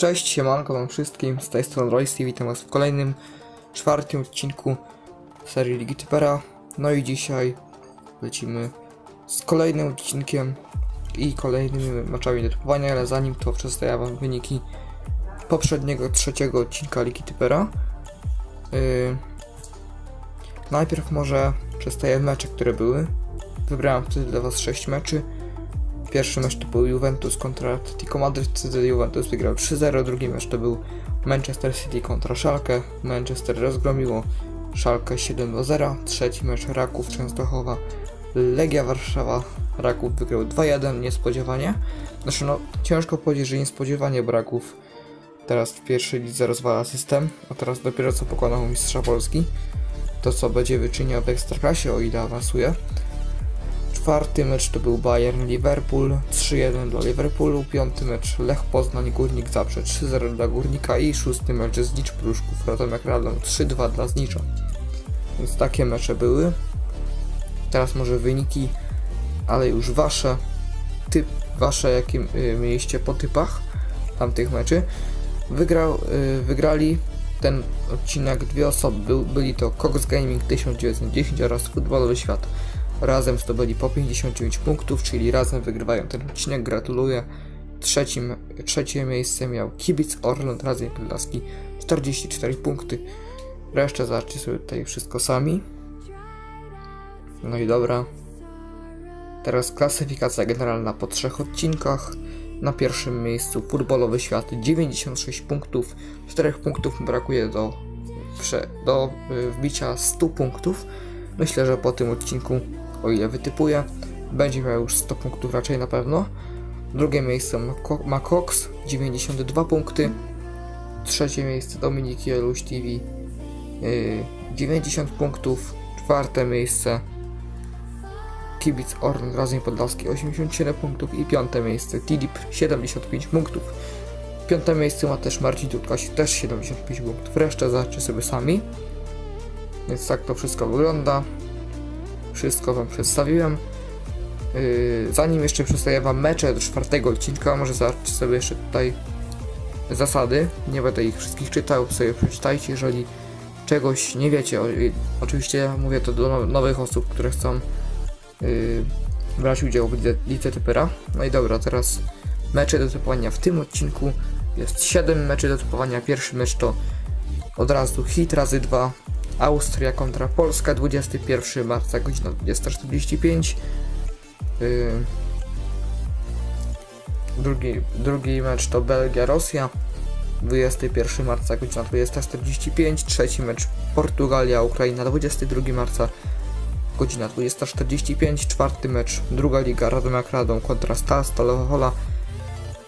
Cześć, siemanko wam wszystkim, z tej strony Royce witam was w kolejnym, czwartym odcinku serii Ligi Typera. No i dzisiaj lecimy z kolejnym odcinkiem i kolejnymi meczami do typowania, ale zanim to przedstawię wam wyniki poprzedniego, trzeciego odcinka Ligi Typera. Yy, najpierw może przedstawię mecze, które były. Wybrałem wtedy dla was 6 meczy. Pierwszy mecz to był Juventus kontra Atletico Madryt, Juventus wygrał 3-0, drugi mecz to był Manchester City kontra Schalke, Manchester rozgromiło Schalke 7-0, trzeci mecz Raków Częstochowa, Legia Warszawa, Raków wygrał 2-1 niespodziewanie, znaczy no ciężko powiedzieć, że niespodziewanie, bo Raków teraz w pierwszej lidze rozwala system, a teraz dopiero co pokonał mistrza Polski, to co będzie wyczyniał w Ekstraklasie, o ile awansuje. Czwarty mecz to był Bayern Liverpool 3-1 dla Liverpoolu, piąty mecz Lech Poznań Górnik Zaprze 3-0 dla Górnika i szósty mecz Znicz Pruszków Radomiak Radom 3-2 dla Znicza. Więc takie mecze były. Teraz może wyniki, ale już wasze typ, wasze jakie y, mieliście po typach tamtych meczy. Wygrał, y, wygrali ten odcinek dwie osoby. Był, byli to Cox Gaming 1910 oraz Futbolowy Świat razem zdobyli po 59 punktów, czyli razem wygrywają ten odcinek. Gratuluję. Trzecim, trzecie miejsce miał Kibic Orląt Radzeń Podlaski 44 punkty. Resztę zobaczcie sobie tutaj wszystko sami. No i dobra. Teraz klasyfikacja generalna po trzech odcinkach. Na pierwszym miejscu Futbolowy Świat 96 punktów. 4 punktów brakuje do, do y, wbicia 100 punktów. Myślę, że po tym odcinku, o ile wytypuję, będzie miał już 100 punktów raczej na pewno. Drugie miejsce ma Cox, 92 punkty. Trzecie miejsce Dominik Jeluś TV, yy, 90 punktów. Czwarte miejsce Kibic Orn Razem Podlaski, 87 punktów. I piąte miejsce Tidip, 75 punktów. Piąte miejsce ma też Marcin Tutkaś, też 75 punktów. Resztę zobaczcie sobie sami. Więc tak to wszystko wygląda. Wszystko Wam przedstawiłem. Yy, zanim jeszcze przedstawię Wam mecze do czwartego odcinka, może zobaczcie sobie jeszcze tutaj zasady. Nie będę ich wszystkich czytał, sobie przeczytajcie, jeżeli czegoś nie wiecie. Oczywiście mówię to do now- nowych osób, które chcą yy, brać udział w lidze typera. No i dobra, teraz mecze do typowania w tym odcinku. Jest 7 meczy do typowania. Pierwszy mecz to od razu hit razy 2 Austria kontra Polska 21 marca godzina 20.45 yy, drugi, drugi mecz to Belgia-Rosja 21 marca godzina 20.45 trzeci mecz Portugalia-Ukraina 22 marca godzina 20.45 czwarty mecz druga liga Radomiak Radom kontra Stal Stalowa Wola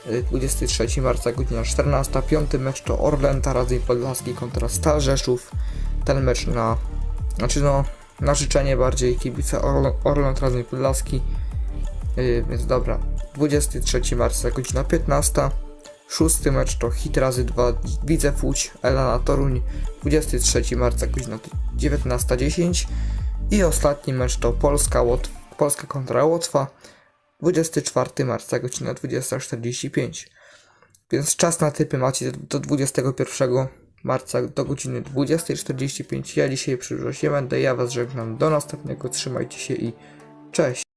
y, 23 marca godzina 14 piąty mecz to Orlęta Radzeń Podlaski kontra Stal Rzeszów ten mecz na, znaczy no, na życzenie bardziej kibica Orl- Orląt Radzeń Podlaski, yy, więc dobra, 23 marca, godzina 15, szósty mecz to hit razy 2, Widzew Łódź, Elana Toruń, 23 marca, godzina 19.10 i ostatni mecz to Polska, Polska kontra Łotwa, 24 marca, godzina 20.45. Więc czas na typy macie do 21 marca do godziny 20.45. Ja dzisiaj przy będę, ja was żegnam. Do następnego, trzymajcie się i cześć.